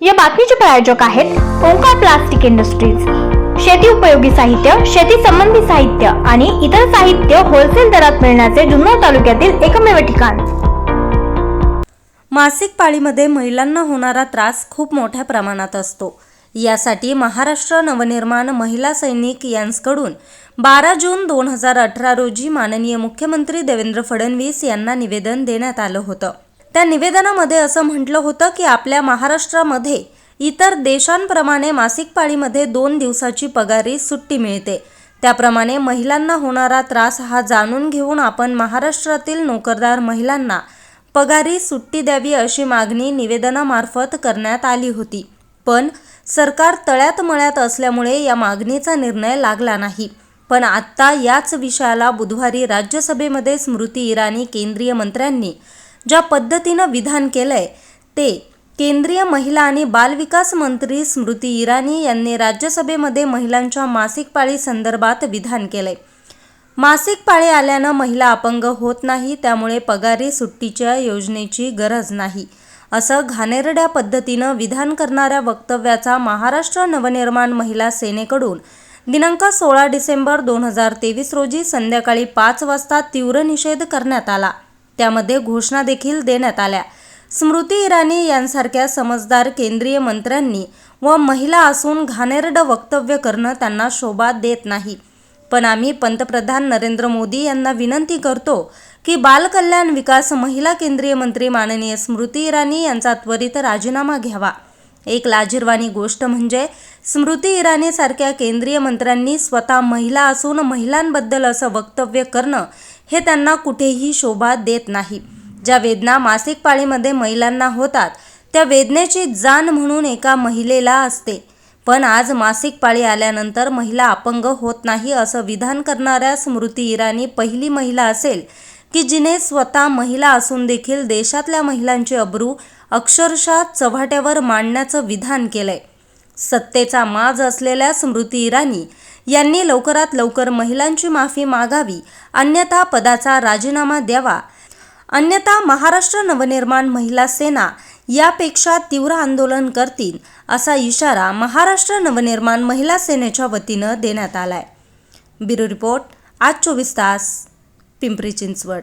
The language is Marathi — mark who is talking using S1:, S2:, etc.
S1: या बातमीचे प्रायोजक आहेत ओंकार प्लास्टिक इंडस्ट्रीज. शेती उपयोगी साहित्य शेती संबंधी साहित्य आणि इतर साहित्य होलसेल दरात मिळण्याचे जुन्नर तालुक्यातील एकमेव ठिकाण.
S2: मासिक पाळीमध्ये महिलांना होणारा त्रास खूप मोठ्या प्रमाणात असतो. यासाठी महाराष्ट्र नवनिर्माण महिला सैनिक यांकडून बारा जून दोन हजार अठरा रोजी माननीय मुख्यमंत्री देवेंद्र फडणवीस यांना निवेदन देण्यात आलं होतं. त्या निवेदनामध्ये असं म्हटलं होतं की आपल्या महाराष्ट्रामध्ये इतर देशांप्रमाणे मासिक पाळीमध्ये दोन दिवसाची पगारी सुट्टी मिळते. त्याप्रमाणे महिलांना होणारा त्रास हा जाणून घेऊन आपण महाराष्ट्रातील नोकरदार महिलांना पगारी सुट्टी द्यावी अशी मागणी निवेदनामार्फत करण्यात आली होती. पण सरकार तळ्यात मळ्यात असल्यामुळे या मागणीचा निर्णय लागला नाही. पण आत्ता याच विषयाला बुधवारी राज्यसभेमध्ये स्मृती इराणी केंद्रीय मंत्र्यांनी ज्या पद्धतीनं विधान केलंय ते केंद्रीय महिला आणि बालविकास मंत्री स्मृती इराणी यांनी राज्यसभेमध्ये महिलांच्या मासिक पाळी संदर्भात विधान केलंय. मासिक पाळी आल्यानं महिला अपंग होत नाही त्यामुळे पगारी सुट्टीच्या योजनेची गरज नाही असं घाणेरड्या पद्धतीनं विधान करणाऱ्या वक्तव्याचा महाराष्ट्र नवनिर्माण महिला सेनेकडून दिनांक सोळा डिसेंबर दोन हजार तेवीस रोजी संध्याकाळी पाच वाजता तीव्र निषेध करण्यात आला. त्यामध्ये घोषणा देखील देण्यात आल्या. स्मृती इराणी यांसारख्या समजदार केंद्रीय मंत्र्यांनी व महिला असून घाणेरडं वक्तव्य करणं त्यांना शोभा देत नाही. पण आम्ही पंतप्रधान नरेंद्र मोदी यांना विनंती करतो की बालकल्याण विकास महिला केंद्रीय मंत्री माननीय स्मृती इराणी यांचा त्वरित राजीनामा घ्यावा. एक लाजिरवाणी गोष्ट म्हणजे स्मृती इराणीसारख्या केंद्रीय मंत्र्यांनी स्वतः महिला असून महिलांबद्दल असं वक्तव्य करणं हे त्यांना कुठेही शोभा देत नाही. ज्या वेदना मासिक पाळीमध्ये महिलांना होतात त्या वेदनेची जाण म्हणून एका महिलेला असते. पण आज मासिक पाळी आल्यानंतर महिला अपंग होत नाही असं विधान करणाऱ्या स्मृती इराणी पहिली महिला असेल की जिने स्वतः महिला असून देखील देशातल्या महिलांची अब्रू अक्षरशः चव्हाट्यावर मांडण्याचं विधान केलंय. सत्तेचा माज असलेल्या स्मृती इराणी यांनी लवकरात लवकर महिलांची माफी मागावी अन्यथा पदाचा राजीनामा द्यावा. अन्यथा महाराष्ट्र नवनिर्माण महिला सेना यापेक्षा तीव्र आंदोलन करतील असा इशारा महाराष्ट्र नवनिर्माण महिला सेनेच्या वतीनं देण्यात आलाय. ब्युरो रिपोर्ट आज चोवीस तास पिंपरी चिंचवड.